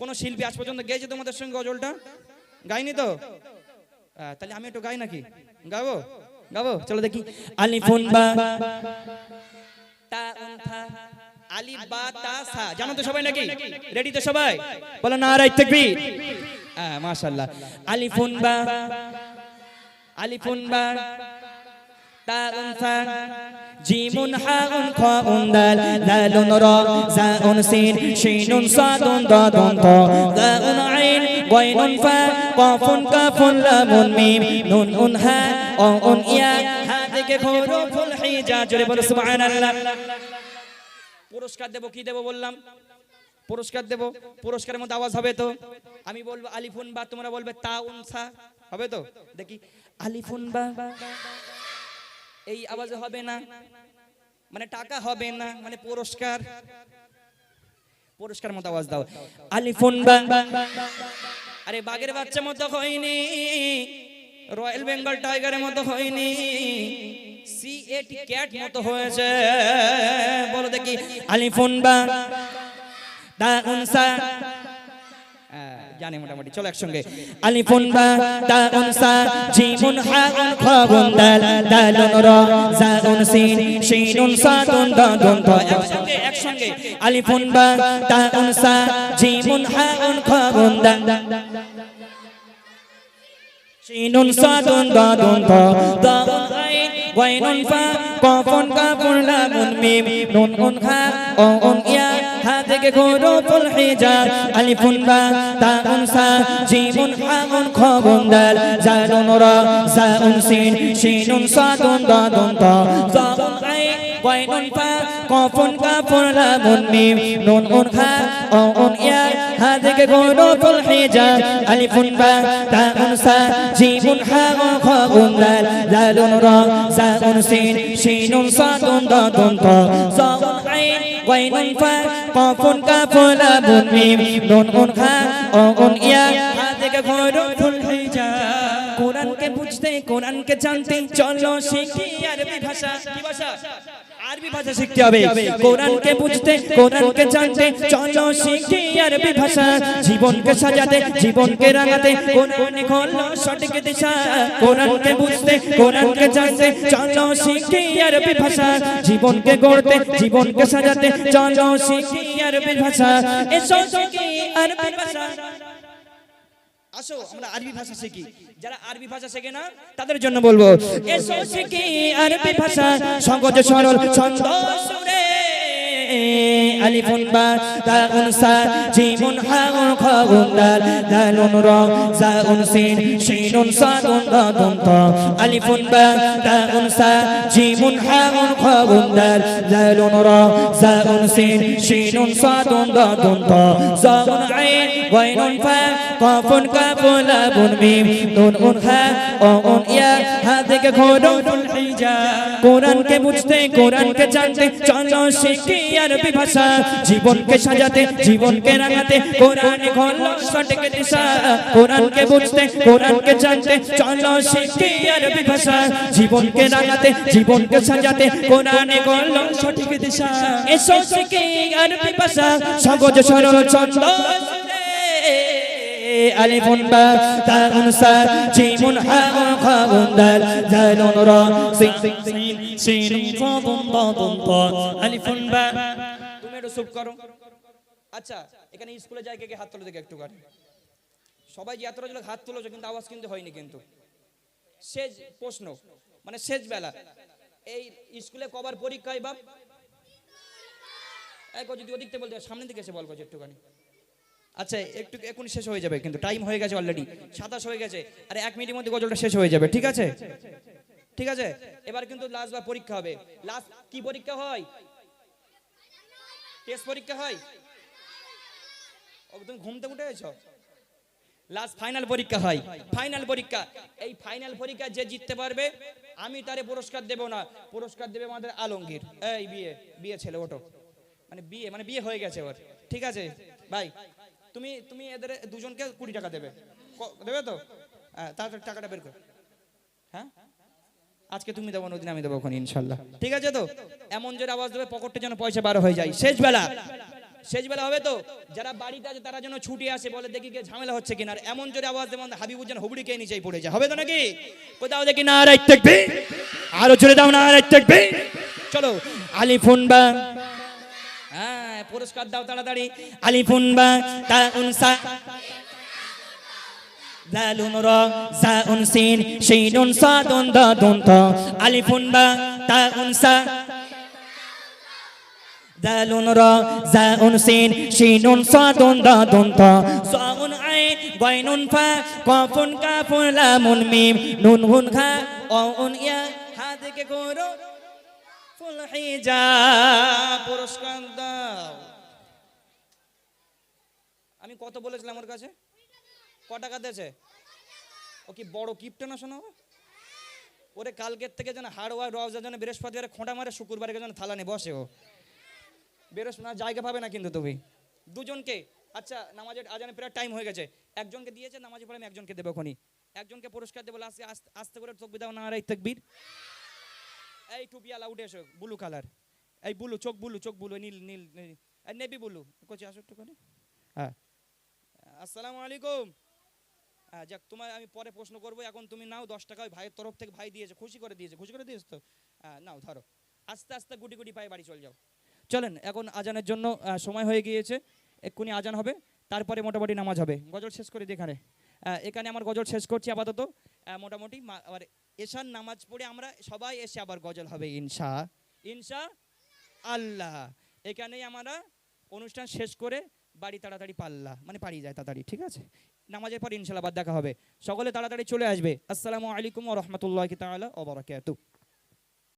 কোন শিল্পী আজ পর্যন্ত গেয়েছে তোমাদের সঙ্গে গজলটা গাইনি তো? তাহলে আমি একটু গাই নাকি? গাবো? গাবো? চলো দেখি। আলিফুন বা আলিফ বা তা সা। জানো তো সবাই নাকি? রেডি তো সবাই? বলো না, রাইট তাকবীর হ্যাঁ মাশাআল্লাহ। আলিফুন বা আলিফুন বা তা জিমুন হাউন খাউন দাল দালুন রা জাউন সিন, শিনুন সাদুন দাদুন তা আইন, গায়নুন ফা, কাফুন কাফুন, লামুন মিম নুন উন হা উন ইয়া, হাদিকে হুরুফুল হিজা, জোরে বলো সুবহানাল্লাহ। পুরস্কার দেব, কি দেব বললাম? পুরস্কার দেব, পুরস্কারের মধ্যে আওয়াজ হবে তো? আমি বলব আলিফুন বা, তোমরা বলবে তা উনসা হবে তো? দেখি, আলিফুন বা। এই আওয়াজে হবে না। মানে টাকা হবে না মানে পুরস্কার। পুরস্কার মতো আওয়াজ দাও। আলিফুন বা। আরে বাঘের বাচ্চা মতো হয়নি। রয়্যাল বেঙ্গল টাইগারের মতো হয়নি। সি এটি ক্যাট মতো হয়েছে। বলো দেখি। আলিফুন বা। দা জানি মোটামুটি। চলো একসঙ্গে। আলিফুন বা গায়নুন ফা, কাফুন কাফুন লামুন মিম, নুন উন হা ও উন ইয়া হা থেকে হুরুফুল হিজা আলিফুন বা তাউন সা জিমুন হাউন খাউন দাল জালুন রা জাউন সিন শিনুন সাদুন দাদুন তা দাউন আইন গায়নুন ফা কাফুন কাফুন লামুন মিম, নুন উন হা ও উন ইয়া, হা থেকে হুরুফুল হিজা আলিফুন বা তাউন সা জিমুন হাউন খাউন দাল জালুন রা জাউন সিন শিনুন সাদুন দাদুন তা জাউন কাফুন লামুন মিম, নুন উন হা ও উন ইয়া। হা থেকে হুরুফুল হিজা কোরআনকে বুঝতে, কোরআনকে জানতে, চলো শিখি আরবি ভাষা। কি ভাষা? আরবি ভাষা শিখতে হবে। কোরআনকে বুঝতে, কোরআনকে জানতে, চলো শিখি আরবি ভাষা। জীবনকে সাজাতে, জীবনকে রাঙাতে, কোরআনে হলো সঠিক দিশা। কোরআনকে বুঝতে, কোরআনকে জানতে, চলো শিখি আরবি ভাষা। জীবনকে গড়তে, জীবনকে সাজাতে, চলো শিখি আরবি ভাষা। এসো শিখি আরবি ভাষা। আসো আমরা আরবি ভাষা শিখি। যারা আরবি ভাষা শেখে না তাদের জন্য বলব এসো শিখি আরবি ভাষা। সহজ সরল ছন্দ সুরে। আলিফুন বা তাউন সা জিমুন হাউন খাউন দাল দালুন রা জাউন সিন শিনুন সাদুন দাদুন তা। আলিফুন বা তাউন সা জিমুন হাউন খাউন দাল দালুন রা জাউন সিন শিনুন সাদুন দাদুন তা। জাউন আইন কাফুন লাবুন মিম নুন উন হা ও উন ইয়া হা থেকে খুরুফুল হিজা কোরআনকে বুঝতে কোরআনকে জানতে চলো শিখি আরবি ভাষা জীবনকে সাজাতে জীবনকে রাঙাতে কোরআনে হলো সঠিক দিশা কোরআনকে বুঝতে কোরআনকে জানতে চলো শিখি আরবি ভাষা জীবনকে রাঙাতে জীবনকে সাজাতে কোরআনে হলো সঠিক দিশা এসো শিখি আরবি ভাষা সহজ সরল ছন্দ ألف باء تاء سا جيم حاء خاء دال دال را سين سين صاد ضاد طاء ألف باء তুমি একটু চুপ করো আচ্ছা এখানে স্কুলে যায় কে কে হাত তোলো দেখে একটু করে সবাই যে এতটা হাত তুলেছে কিন্তু আওয়াজ কিন্তু হয়নি কিন্তু শেষ প্রশ্ন মানে শেষ বেলা এই স্কুলে কবার পরীক্ষায় বাপ এক যদি ওদিকতে বলতে সামনের দিকে এসে বল করছে একটুখানি আচ্ছা একটু এখন শেষ হয়ে যাবে, কিন্তু টাইম হয়ে গেছে অলরেডি সাতাশ হয়ে গেছে। আর এক মিনিটের মধ্যে গজলটা শেষ হয়ে যাবে, ঠিক আছে? ঠিক আছে? এবার কিন্তু লাস্ট বার পরীক্ষা হবে। লাস্ট কি পরীক্ষা হয়? টেস্ট পরীক্ষা হয়? তুমি ঘুমতে উঠে গেছো? লাস্ট ফাইনাল পরীক্ষা হয়। ফাইনাল পরীক্ষা। এই ফাইনাল পরীক্ষা যে জিততে পারবে, আমি তারে পুরস্কার দেব না। পুরস্কার দেবে আমাদের আলমগীর। এই বিয়ে বিয়ে ছেলে, ওটো। মানে বিয়ে মানে বিয়ে হয়ে গেছে ওর। ঠিক আছে? ভাই তুমি তুমি এদের দুজনকে কুড়ি টাকা দেবে। দেবে তো? হ্যাঁ তাড়াতাড়ি টাকাটা বের কর। হ্যাঁ? আজকে তুমি দেবো, অন্যদিন আমি দেবো ওখানে, ইনশাল্লাহ। ঠিক আছে তো? এমন জোরে আওয়াজ দেবে, পকেটে যেন পয়সা বার হয়ে যায়। শেষ বেলা। শেষ বেলা হবে তো? যারা বাড়িতে আছে, তারা যেন ছুটি আসে, বলে দেখি কে ঝামেলা হচ্ছে কিনা। আর এমন জোরে আওয়াজ দেবেন হাবিবুজ্জান হুবড়ি কে নিচেই পড়ে যায়। হবে তো নাকি? কোথাও দেখি না রাইট থাকবে আরও জোরে দাও না রাইট থাকবে চলো, আলিফুন বা পুরস্কার দাও তাড়াতাড়ি। আলিফুন বা, তা উনসা দালুন র জাউন সিন শিনুন সাদুন দাদুন ত। আলিফুন বা, তা উনসা দালুন র জাউন সিন শিনুন সাদুন দাদুন ত। সাউন আইন গাইনুন ফা কাফুন কাফুন লামুন মিম, নুন, হুন, খা অউন ইয়া, হা থেকে করো আমি কত বলেছিলাম ওর কাছে? ক টাকা দিয়েছে? ও কি বড় কিপটে না শোনো? ওরে কালকের থেকে যেন হাড়ওয়ার রওজার জন্য বৃহস্পতিবারে খোঁটা মারে শুক্রবারে যেন থালা নিয়ে বসে ও। বৃহস্পতি জায়গা পাবে না কিন্তু তুমি। দুজনকে আচ্ছা নামাজের আজানে প্রায় টাইম হয়ে গেছে। একজনকে দিয়েছে, নামাজে পড়ে আমি একজনকে দেবো খনি একজনকে পুরস্কার দেবো আস্তে আস্তে করে তকবি দাও, না আর এই তকবির। এই টুপিয়ালা উঠে এসো, ব্লু কালার এই ব্লু, চোখ ব্লু চোখ ব্লু, নীল নীল এই নেভি ব্লু। কোচি, আসো একটুখানি। হ্যাঁ। আসসালামু আলাইকুম। হ্যাঁ যাক তোমার আমি পরে প্রশ্ন করব। এখন তুমি নাও দশ টাকা, ওই ভাইয়ের তরফ থেকে ভাই দিয়েছে, খুশি করে দিয়েছে। খুশি করে দিয়েছে তো? হ্যাঁ নাও, ধরো। আস্তে আস্তে গুটি গুটি পায়ে বাড়ি চলে যাও। চলেন, এখন আজানের জন্য সময় হয়ে গিয়েছে। এক্ষুনি আজান হবে, তারপরে মোটামুটি নামাজ হবে। গজল শেষ করে দিই এখানে আমার গজল শেষ করছি আপাতত। মোটামুটি আবার এশার নামাজ পড়ে আমরা সবাই এসে আবার গজল হবে, ইনশা ইনশা আল্লাহ। এখানেই আমরা অনুষ্ঠান শেষ করে বাড়ি তাড়াতাড়ি পাল্লা মানে পাড়িয়ে যায় তাড়াতাড়ি, ঠিক আছে? নামাজের পর ইনশাল্লাহ দেখা হবে। সকলে তাড়াতাড়ি চলে আসবে। আসসালামু আলাইকুম ও রহমতুল্লাহ তালা ওবরাকাত